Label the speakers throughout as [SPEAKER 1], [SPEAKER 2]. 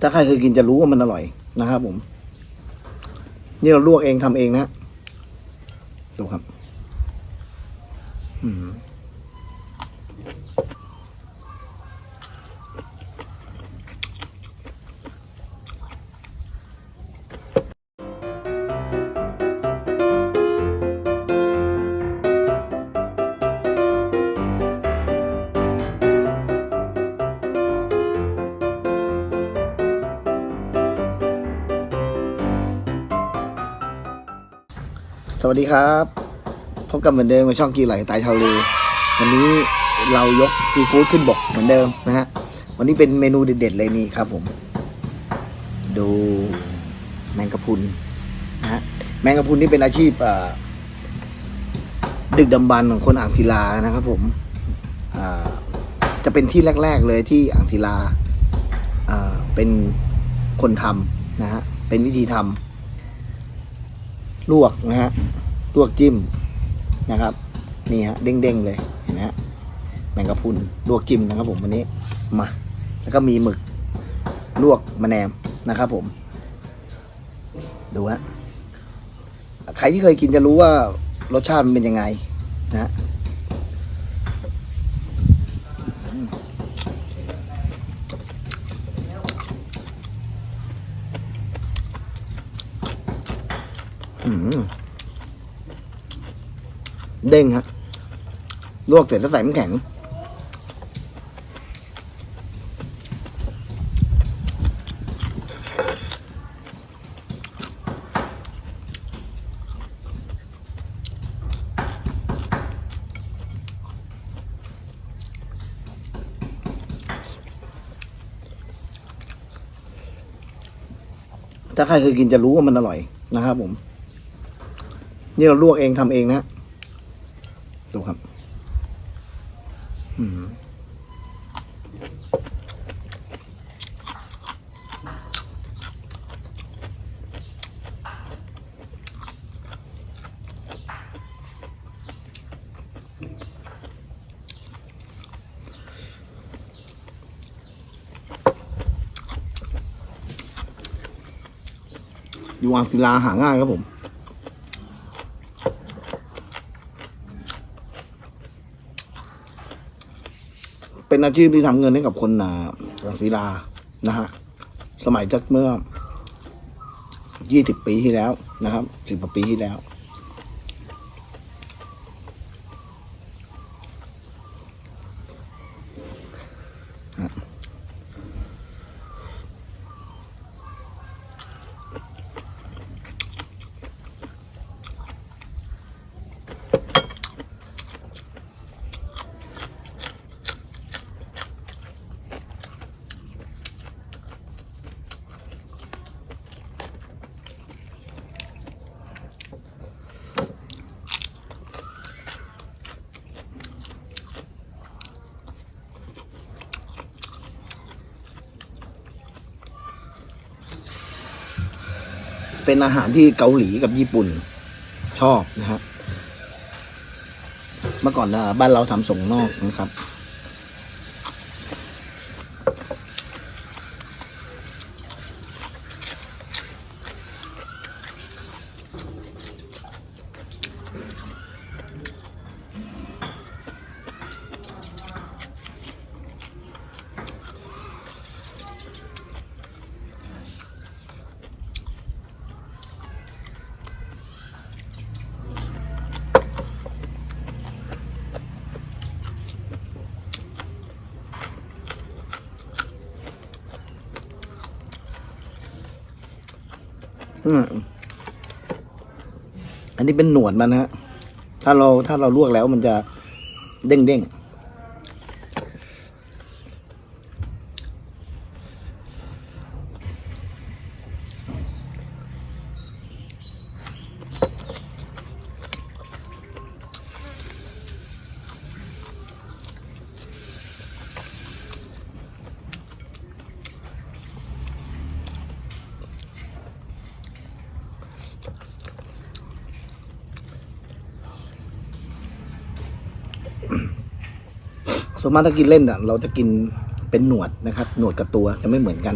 [SPEAKER 1] ถ้าใครเคยกินจะรู้ว่ามันอร่อยนะครับผม นี่เราลวกเองทำเองนะดูครับ อืม สวัสดีครับ พบกันเหมือนเดิมกับช่องกีไหลไตทะเลวันนี้เรายกซีฟู้ดขึ้นบกเหมือนเดิมนะฮะ วันนี้เป็นเมนูเด็ดๆเลยนี่ครับผม ดูแมงกะพรุนนะฮะ แมงกะพรุนนี่เป็นอาชีพดึกดำบรรพ์ของคนอ่างศิลานะครับผมจะเป็นที่แรก ๆเลยที่อ่างศิลาเป็นคนทำนะฮะ เป็นวิธีทำ ลวกนะฮะลวกจิ้มนะครับ นี่ฮะเด้งๆเลยเห็นไหมฮะแมงกะพุนลวกจิ้มนะครับผมวันนี้มาแล้วก็มีหมึกลวกมะแนมนะครับผม ดูฮะใครที่เคยกินจะรู้ว่ารสชาติมันเป็นยังไงนะฮะอืม เด้งฮะลวกเสร็จแล้วใส่น้ำแข็ง ถ้าใครเคยกินจะรู้ว่ามันอร่อยนะครับผม นี่เราลวกเองทำเองนะ ดูครับอืมอยู่อ่างศิลาหาง่ายครับผม เป็นอาชีพที่ทำเงินให้กับคนอ่ารังสีลานะฮะสมัยจักเมื่อยี่สิบปีที่แล้วนะครับสิบกว่าปีที่แล้ว เป็นอาหารที่เกาหลีกับญี่ปุ่นชอบนะครับ เมื่อก่อนนะบ้านเราทำส่งนอกนะครับ อันนี้เป็นหนวดมันนะฮะ ถ้าเราถ้าเราลวกแล้วมันจะเด้งเด้ง ส่วนมากถ้ากินเล่นอะ เราจะกินเป็นหนวดนะครับ หนวดกับตัวจะไม่เหมือนกัน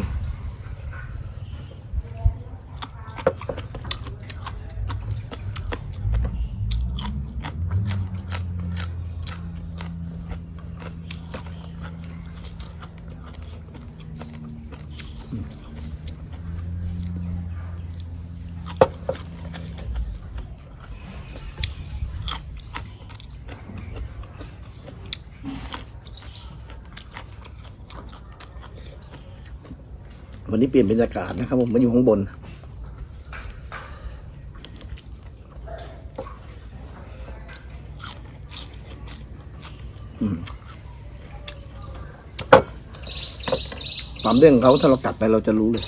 [SPEAKER 1] วันนี้เปลี่ยนบรรยากาศนะครับผมมาอยู่ข้างบน ความเด้งของเขาถ้าเรากัดไปเราจะรู้เลย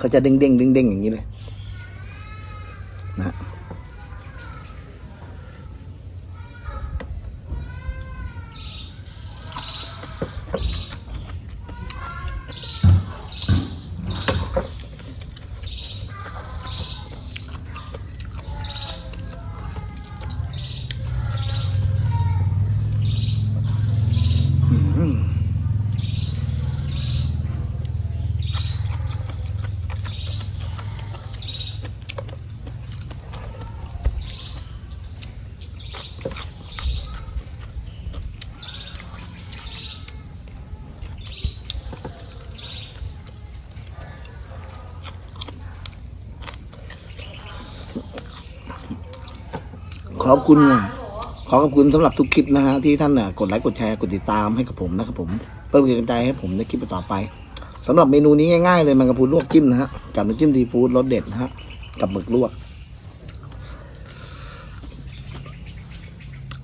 [SPEAKER 1] เขาจะเด้งเด้งเด้งเด้งอย่างนี้เลยนะ ขอบคุณนะขอขอบคุณสำหรับทุกคลิปนะฮะที่ท่านน่ะกดไลค์กดแชร์กดติดตามให้กับผมนะครับผมเพื่อเป็นกำลังใจให้ผมในคลิปต่อไปสำหรับเมนูนี้ง่ายๆเลยมันกระพุนลวกจิ้มนะฮะกับน้ำจิ้มซีฟู้ดรสเด็ดนะฮะกับหมึกลวก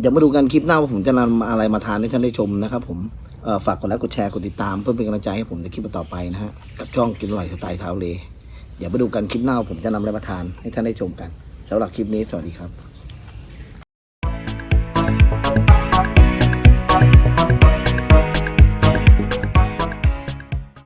[SPEAKER 1] เดี๋ยวมาดูกันคลิปหน้าว่าผมจะนำอะไรมาทานให้ท่านได้ชมนะครับ ผมฝากกดไลค์กดแชร์กดติดตามเพื่อเป็นกำลังใจให้ผมในคลิปต่อไปนะฮะกับช่องกินอร่อยสไตล์เท้าเลเดี๋ยวมาดูกันคลิปหน้าผมจะนำอะไรมาทานให้ท่านได้ชมกันสำหรับคลิปนี้สวัสดีครับ